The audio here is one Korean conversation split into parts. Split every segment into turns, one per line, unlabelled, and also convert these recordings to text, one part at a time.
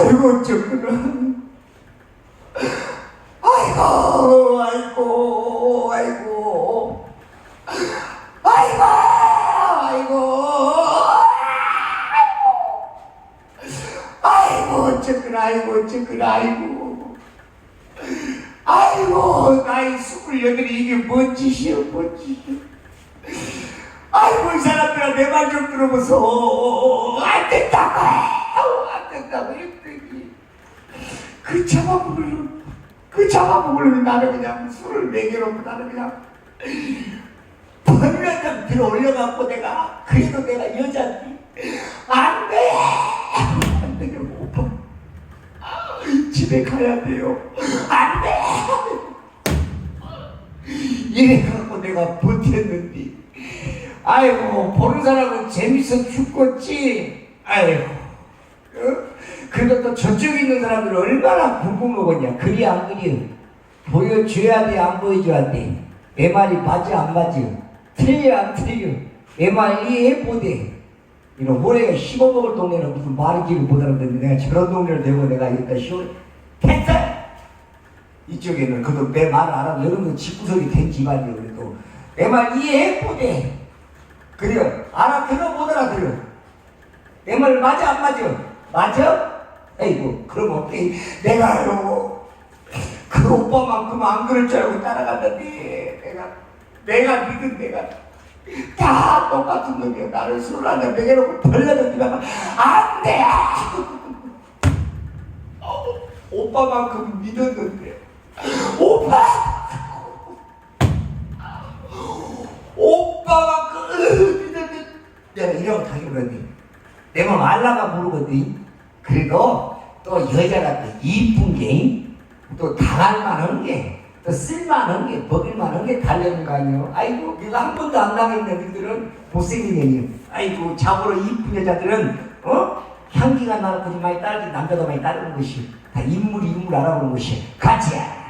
아이고 정근아 아이고 아이고. 아이고 아이고 아이고. 아이고 정근아 아이고 정근아 아이고. 아이고 나이 스물여덟이 이게 뭔 짓이여 뭔 짓이여. 아이고 이 사람들아 내 말 좀 들어보소. 안 된다고 안 된다고 그 잡아먹으려 그 잡아먹으려면 나는 그냥 술을 먹여놓고 나는 그냥 번면좀 들어 올려갖고 내가 그래도 내가 여자지 안돼! 안 되냐고 오빠 집에 가야 돼요. 안돼! 이래갖고 내가 버텼는데 아이고 보는 사람은 재밌어 죽겠지? 아이고 어? 그래도 또 저쪽에 있는 사람들은 얼마나 궁금하겠냐. 그리 안 그리 보여줘야 돼 안 보여줘야 돼 내 말이 맞지 안 맞지 틀려 안 틀려 내말 이해해보대. 이런 모래가 씹어먹을 동네는 무슨 말이 길을 못 알아듣는데 내가 저런 동네를 대고 내가 이따 쉬워 됐어! 이쪽에는 그래도 내말 알아 여러분 집구석이 된 집안이에요 그래도. 내 말 이해해보대. 그래요. 알아들어 못 알아들어? 내 말 맞아 안 맞아? 맞아? 에이구 그럼 어때 내가 요 그 오빠만큼 안 그럴 줄 알고 따라갔는데 내가 내가 믿은 내가 다 똑같은 놈이야. 나를 술 한잔 먹여놓고 벌려졌지만 안돼! 오빠만큼 믿었는데 오빠! 오빠만큼 믿었는데 내가 이러고 다니거든 내맘 알라가 모르거든 그래도 또 여자가 또 이쁜 게 또 당할 만한 게 또 쓸만한 게 먹을 만한 게 달려는 거 아니에요? 아이고 네가 한 번도 안 당했는데 너희들은. 못생긴 년이요 아이고 자고로 이쁜 여자들은 어? 향기가 나는 것이 많이 따르지 남자도 많이 따르는 것이. 다 인물 인물 알아보는 것이. 가자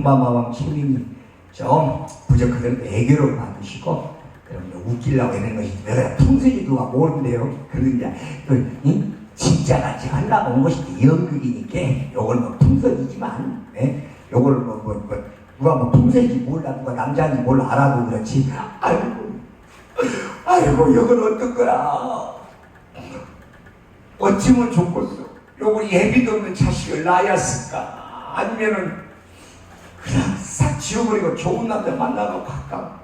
분바마왕 시민이 좀 부족하더라도 애교를 받으시고 여러분들 웃기려고 하는 것이 내가 풍선이 누가 그래도 이제 또 이? 진짜같이 하려고 온 것이 연극이니까 요걸 뭐 풍선이지만 예? 요걸 뭐, 뭐, 뭐 누가 뭐 풍선인지 몰라 누가 남자인지 몰라 알아도 그렇지 아이고 아이고 이걸 어떡거라 어찌면 좋겠어. 요거 예비도 없는 자식을 낳았을까? 아니면은 그냥 싹 지워버리고 좋은 남자 만나고 갈까?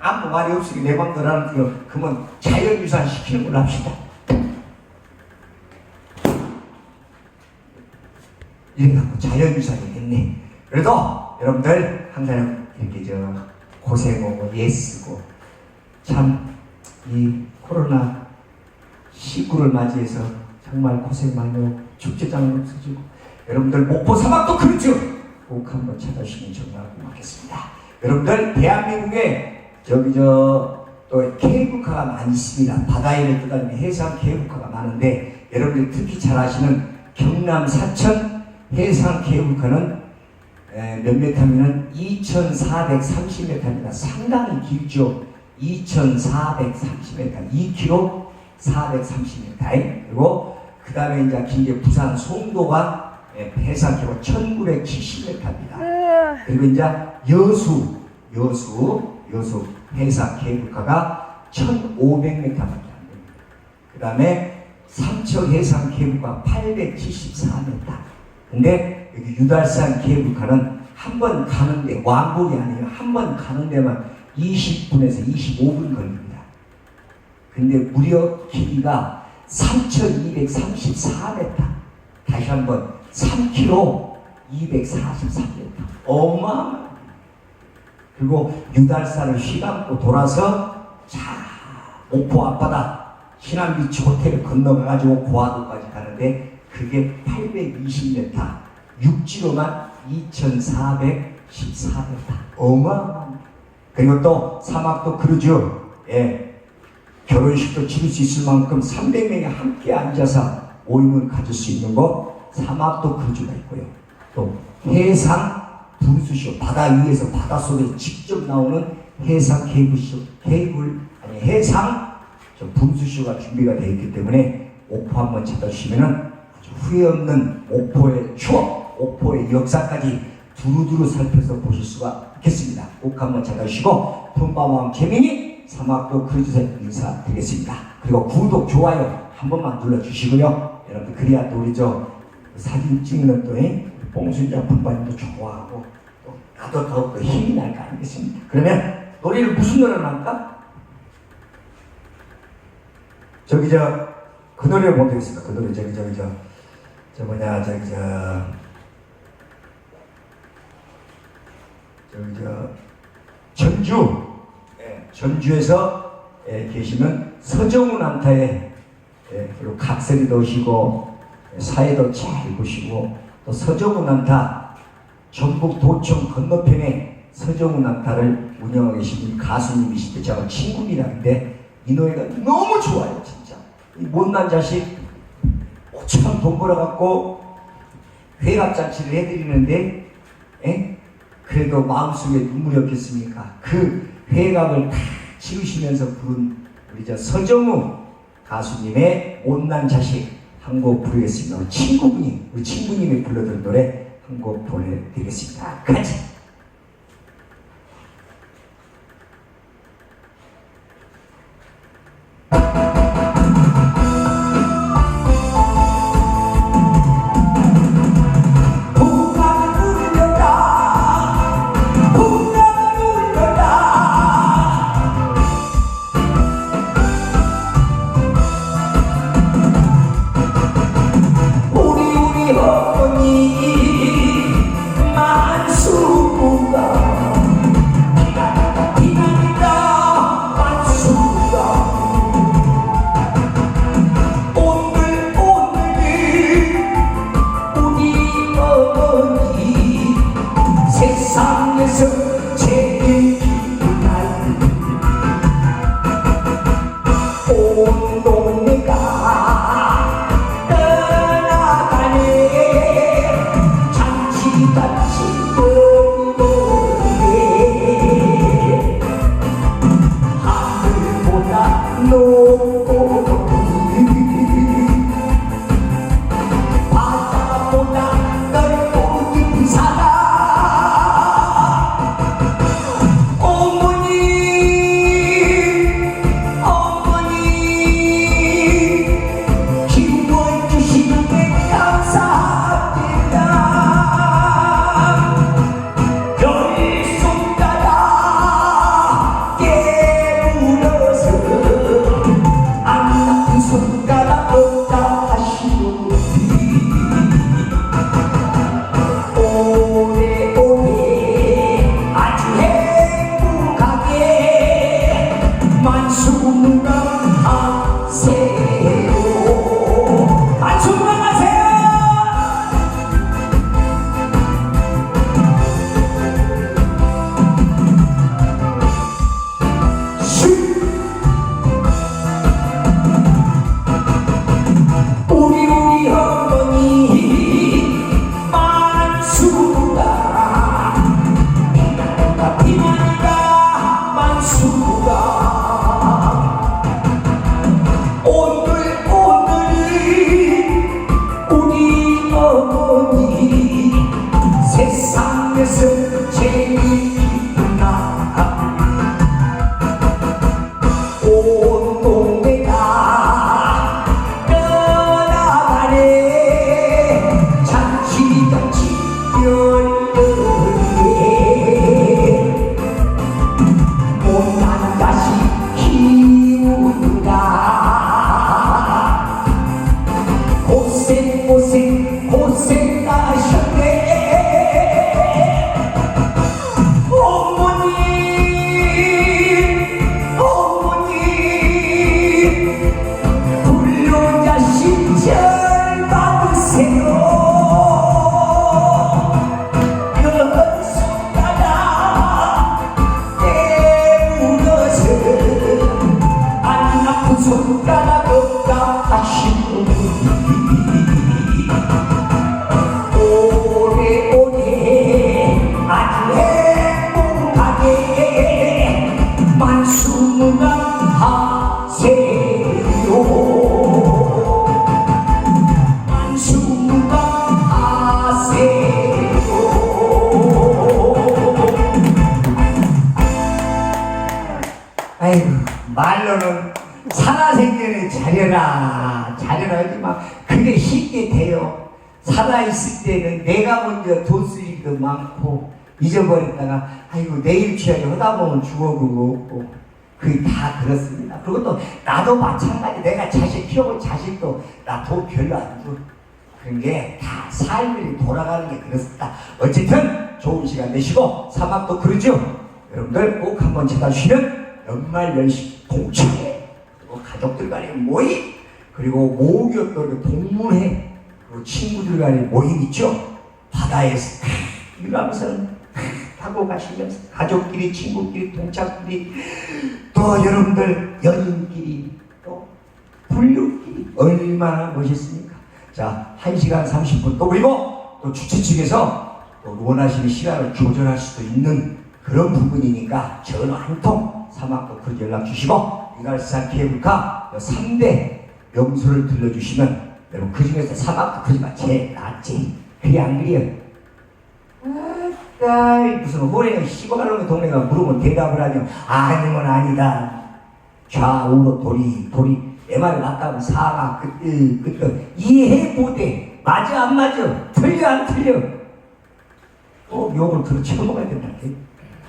아무 말이 없으니 내 맘대로 하는 거 그러면 자연유산 시키는 걸로 합시다. 이래갖고 자연유산이 됐네. 그래도 여러분들 항상 이렇게 저 고생하고 애쓰고 참 이 코로나 시구를 맞이해서 정말 고생 많이 하고 축제장은 없어지고 여러분들 목포 사막도 그렇죠 꼭 한번 찾아주시면 정말 고맙겠습니다 여러분들 대한민국에 저기 저 또 케이블카가 많이 있습니다 바다에 떠다니는 해상 케이블카가 많은데 여러분들 특히 잘 아시는 경남 사천 해상 케이블카는 에, 몇 메타면은 2,430m입니다. 상당히 길죠. 2,430m, 2km 430m. 그리고 그 다음에 이제 긴 게 부산 송도가 예, 해상기로 1970m입니다. 그리고 이제 여수, 여수, 여수 해상 케이블카가 1,500m밖에 안 됩니다. 그 다음에 삼척 해상 케이블카 874m. 근데 여기 유달산 케이블카는 한 번 가는데 왕복이 아니에요. 한 번 가는 데만 20분에서 25분 걸립니다. 근데 무려 길이가 3,234m. 다시 한번 3km 243m. 어마어마. 그리고 유달산을 휘감고 돌아서 자 목포 앞바다 신안비치 호텔을 건너가가지고 고화도까지 가는데 그게 820m. 육지로만 2,414m. 어마어마합니다. 그리고 또 사막도 그러죠. 예. 결혼식도 치를 수 있을 만큼 300명이 함께 앉아서 모임을 가질 수 있는 곳 사막도 그주가 있고요. 또 해상 분수쇼 바다 위에서 바다 속에서 직접 나오는 해상 케이블쇼 케이블 아니 해상 저 분수쇼가 준비가 되어 있기 때문에 목포 한번 찾아주시면은 아주 후회 없는 목포의 추억, 목포의 역사까지 두루두루 살펴서 보실 수가 있겠습니다. 꼭 한번 찾아주시고 톰바왕 재민이 사막도 크루즈에 인사드리겠습니다. 그리고 구독, 좋아요 한 번만 눌러주시고요. 여러분 그래야 또 우리 저 사진 찍는 또이 뽕순자 분반도 좋아하고 또 나도 더욱더 힘이 날 거 아니겠습니까? 그러면 노래를 무슨 노래를 할까? 저기 저 그 노래를 못 되겠습니다. 그 노래 저기 저기 저 저 뭐냐 저기 저 저기 저 전주 예, 전주에서 예, 계시는 서정훈 안타에 예, 그리고 각설이도 오시고 예, 사회도 잘 보시고 또 서정훈 안타 전북 도청 건너편에 서정훈 안타를 운영하고 계신 가수님이신데 제가 친구이라는데 이 노래가 너무 좋아요 진짜 이 못난 자식 참돈 벌어갖고 회갑잔치를 해드리는데 예? 그래도 마음속에 눈물이 없겠습니까? 그 회갑을 다 치우시면서 부른 우리 저 서정우 가수님의 못난 자식 한 곡 부르겠습니다. 우리 친구분이 우리 친구님이 불러드린 노래 한 곡 보내드리겠습니다. 같이. 말로는 살아생전에 잘해라 잘해라 하지만 그게 쉽게 돼요. 살아있을 때는 내가 먼저 돈쓸 일도 많고 잊어버렸다가 아이고 내일 취하게 하다 보면 죽어보고 없고. 그게 다 그렇습니다. 그리고 또 나도 마찬가지. 내가 자식 키워본 자식도 나 돈 별로 안 줘. 그런 게 다 삶이 돌아가는 게 그렇습니다. 어쨌든 좋은 시간 되시고 사막도 그러죠? 여러분들 꼭 한번 찾아주시면 연말 연시 동창회 그리고 가족들 간의 모임 그리고 모교도 이렇게 동문회 그리고 친구들 간의 모임 있죠? 바다에서 일하면서 타고 가시면서 가족끼리 친구끼리 동창끼리 또 여러분들 연인끼리 또 불륜끼리 얼마나 멋있습니까? 자 1시간 30분 또 그리고 또 주최 측에서 또 원하시는 시간을 조절할 수도 있는 그런 부분이니까 전화 한 통 사막도 그 연락 주시고 이갈산 케이블카 3대 명소를 들려주시면 여러분 그 중에서 사막도 크지만 제일 낫지. 그래 안 그래요? 아따 무슨 호랭이 씹어가는 동네가 물으면 대답을 하면 아니면 아니다. 좌우로 돌이 돌이. 내 말이 맞다면 사가 그때 그때 이해 못해 맞아 안 맞아? 틀려 안 틀려? 꼭 욕을 들어 쳐먹어야 된다.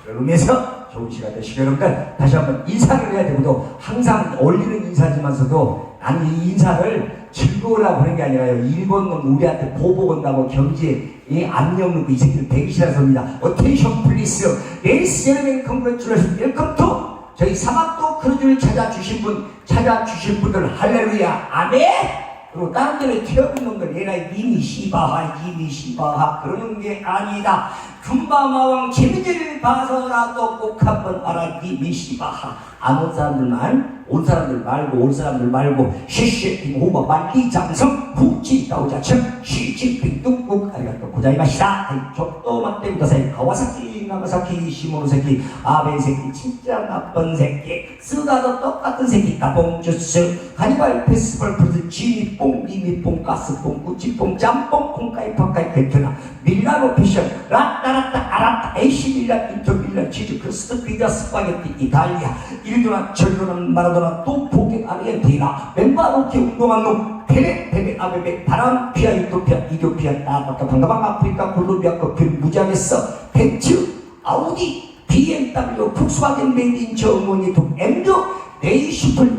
그러면서 좋은 시간 되시고 여러분들 다시 한번 인사를 해야 되고도 항상 올리는 인사지만서도 나는 이 인사를 즐거우라고 그런 게 아니라요. 일본 놈 우리한테 보복 온다고 경제에 압력 넣고 이 새끼들 되기 싫어서입니다. 어텐션 플리스. 레이스 여름엔 컨그레츄레이션 웰컴 투 저희 사막도 크루즈를 찾아주신 분, 찾아주신 분들 할렐루야 아멘. 그리고 다른 데를 태워본 놈들 얘가 이미 시바하 이미 시바하 그러는 게 아니다. 금바마왕 재미를 봐서라도 꼭 한번 알아 이미 시바하. 안 온 사람들만 온 사람들 말고 온 사람들 말고 시시핑 호바 말리 장성 후지 다오자청 시진핑 뚱국 아리가또 고자이마시다. 저또 맞대 구다사이 가와사키 나가사키 시모노새끼 아베 새끼 진짜 나쁜 새끼 쓰다도 똑같은 새끼 따봉주스 하니발 페스벌 프로드 지미뽕 미미뽕 가스뽕 꾸치뽕 짬뽕 콩까이 팍까이 베트남 밀라노 패션 라따라따 아라따 에이시 밀라 인터 밀라 치즈 크스트 피자 스파게티 이탈리아 이리도나 저리도나 마라도나 또 포켓 아르헨티나 멤바노키 운동한 놈 페레 페레 아베베 바람 피아 이토피아 이디오피아 나바타 방가방 아프리카 콜롬비아 커피 무지하겠어 벤츠 아우디 BMW 폭스바겐 메이드인 저어머니 동 엠조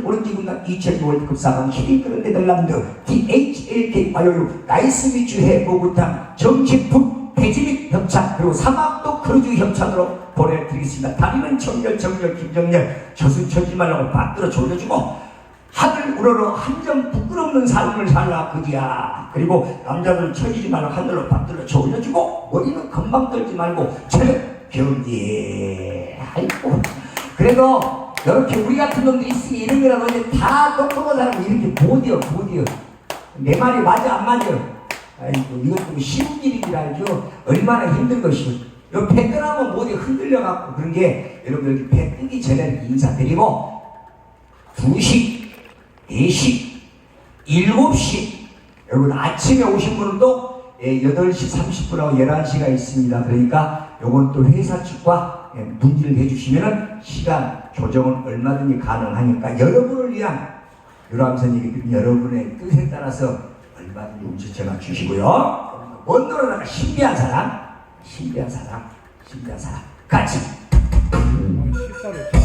오렌지 군단 2002 월드컵 4강 히딩크런 네덜란드 DHLK 바이오유 나이스 미 주 해 보구탕 정식품 배지및 협찬 그리고 사막도 크루즈 협찬으로 보내드리겠습니다. 다리는 정렬 정렬 김정렬 저수 쳐지 말라고 받들어 졸려주고 하늘 우러러 한점 부끄럽는 삶을 살라 그지야. 그리고 남자들 쳐지지 말고 하늘로 받들어 졸려주고 머리는 금방 떨지 말고 체력 경제 아이고. 그래도 이렇게 우리 같은 놈들이 있으니 이런 거라도 이제 다 똑똑한 사람이 이렇게 못이여 못이여 내 말이 맞아 안 맞아? 아이고 이것도 쉬운 일이길 알죠? 얼마나 힘든 것이 요 패끈하면 못이 흔들려 갖고 그런 게 여러분 여기 패 뜨기 전에 인사드리고 2시 4시 7시. 여러분 아침에 오신 분들도 예, 8시 30분하고 11시가 있습니다. 그러니까 요건 또 회사 측과 예, 문의를 해주시면 시간 조정은 얼마든지 가능하니까 여러분을 위한 유람선이기 여러분의 뜻에 따라서 얼마든지 움츠쳐가 주시고요. 먼 노래다가 신비한 사람 신비한 사람 신비한 사람. 같이.
식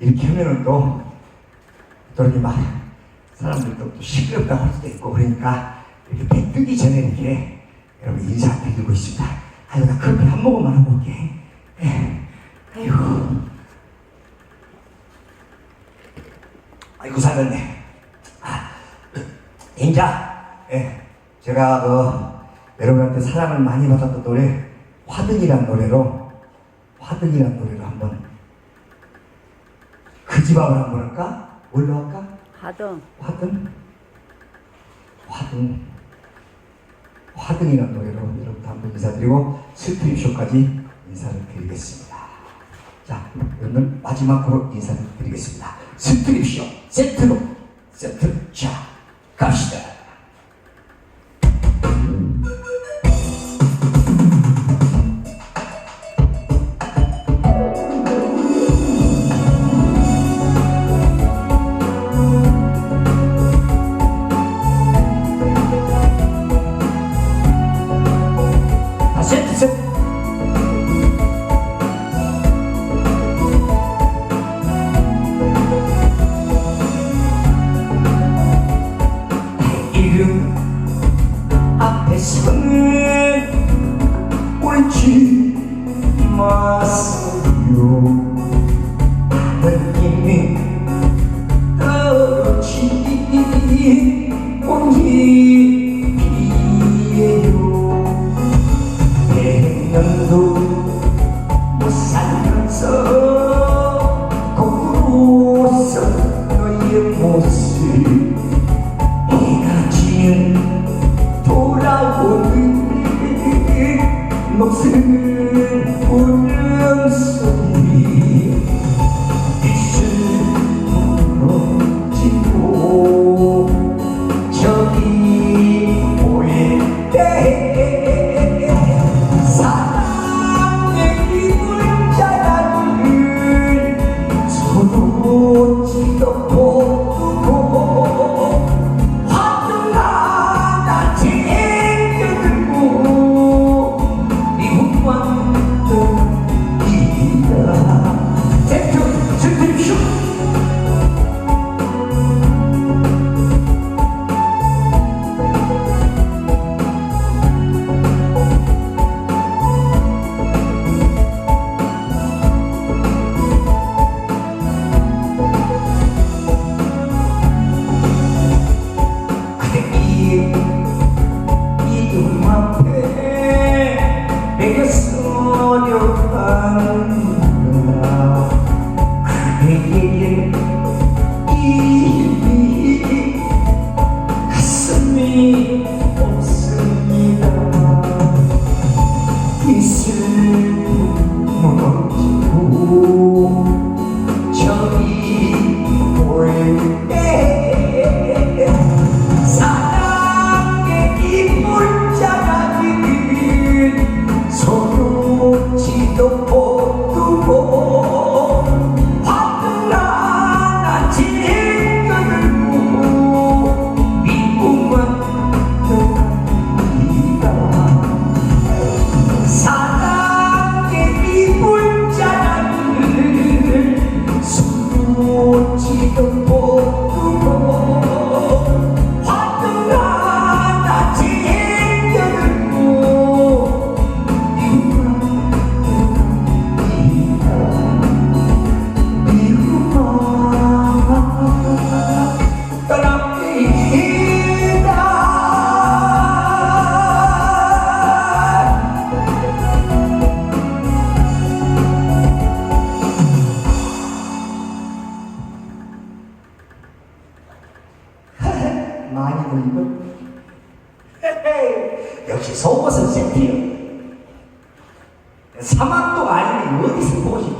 이렇게 하면은 또, 또 이렇게 막 사람들도 또 시끄럽다고 할 수도 있고 그러니까 이렇게 배 뜨기 전에 이렇게 여러분 인사 드리고 있습니다. 아유 나 커피 한 모금만 하고 올게. 예. 아이고. 아이고 살았네. 아, 인자. 예. 제가 그 여러분한테 사랑을 많이 받았던 노래 화등이란 노래로 화등이란 노래로 그 집앞을 한번 할까? 뭘로 할까?
하등
화등? 화등 화등이라는 노래로 여러분들 한번 인사드리고 스트립쇼까지 인사를 드리겠습니다 자 여러분 마지막으로 인사를 드리겠습니다 스트립쇼 세트로 세트 자 갑시다 너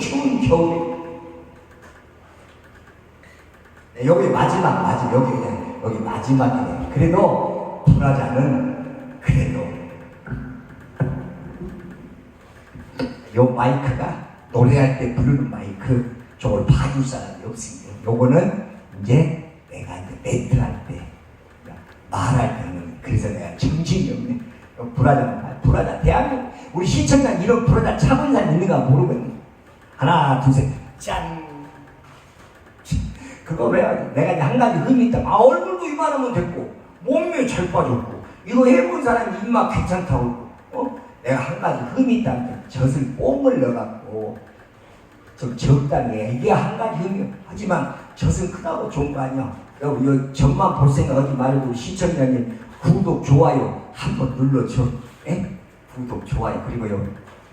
추운 겨울에 네, 여기 마지막 마지막 여기 그냥 여기 마지막이네. 그래도 브라자는 그래도 요 마이크가 노래할 때 부르는 마이크 저걸 봐줄 사람이 없습니다. 요거는 이제 내가 이제 멘트 할 때 말할 때는 그래서 내가 브라자 브라자 대한민국 우리 시청자 이런 차본 사람 있는가 모르거든 하나 둘 셋 짠. 그거 왜 내가 이제 한 가지 흠이 있다. 아 얼굴도 이만하면 됐고 몸매 잘 빠졌고 이거 해본 사람이 입맛 괜찮다고. 어? 내가 한 가지 흠이 있다는데 젖을 뽕을 넣어갖고 좀 적당히 해. 이게 한 가지 흠이야. 하지만 젖은 크다고 좋은 거 아니야. 여러분 이 젖만 볼 생각 하지 말고 시청자님 구독 좋아요 한번 눌러줘. 에? 구독 좋아요. 그리고요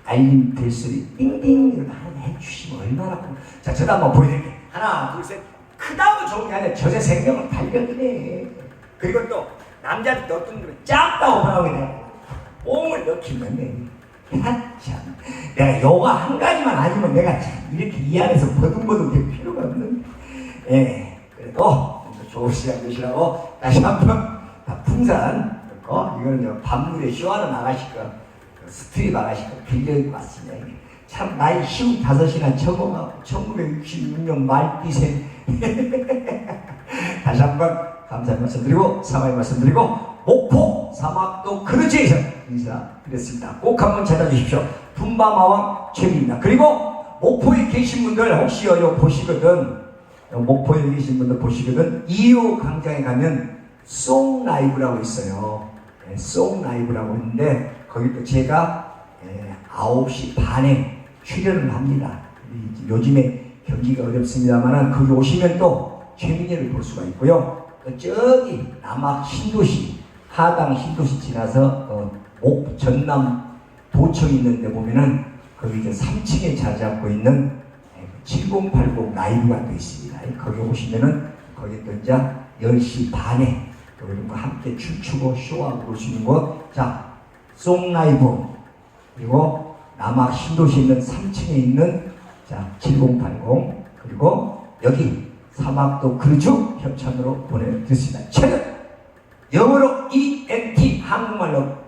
알림 벨소리 띵띵 이렇게 하나 해주시면 얼마나 고... 자 저도 한번 보여드릴게요. 하나 둘 셋. 크다고 좋은 게 아니라 젖의 생명을 발견해. 그리고 또 남자들 어떤 분은 작다고 뭐라고 해야 뽕을 넣기만 해 참, 내가 요가 한 가지만 아니면 내가 참 이렇게 이 안에서 버둥버둥 될 필요가 없는 예 그래도 좀 좋은 시간 되시라고 다시 한 번 다 풍선 넣고 이거는 밤물에 쇼하러 나가실 거 스트릿 나가실 거 빌려 왔습니다. 참 나이 쉬운 다섯이나 적어갖고 1966년 말띠생 다시 한번 감사의 말씀 드리고 사과의 말씀 드리고 목포 사막도 그르지에서 인사 드렸습니다. 꼭 한번 찾아주십시오. 분바마왕 최입니다 그리고 목포에 계신 분들 혹시 여기 보시거든 어, 목포에 계신 분들 보시거든 2호 광장에 가면 송 라이브라고 있어요. 예, 송 라이브라고 있는데 거기 또 제가 예, 9시 반에 출연을 합니다. 이- 요즘에 경기가 어렵습니다만은 거기 오시면 또 최민희를 볼 수가 있고요. 또 저기 남학 신도시 하당 신도시 지나서 어, 목 전남 도청 있는데 보면은 거기 이제 3층에 자리 잡고 있는 7080 라이브가 또 있습니다. 거기 오시면은 거기 또 이제 10시 반에 여러분과 함께 춤추고 쇼하고 있는 곳. 자, 송 라이브 그리고 남학 신도시에 있는 3층에 있는 자, 7080 그리고 여기 사막도 그르주 협찬으로 보내드렸습니다. 최근 영어로 ENT 한국말로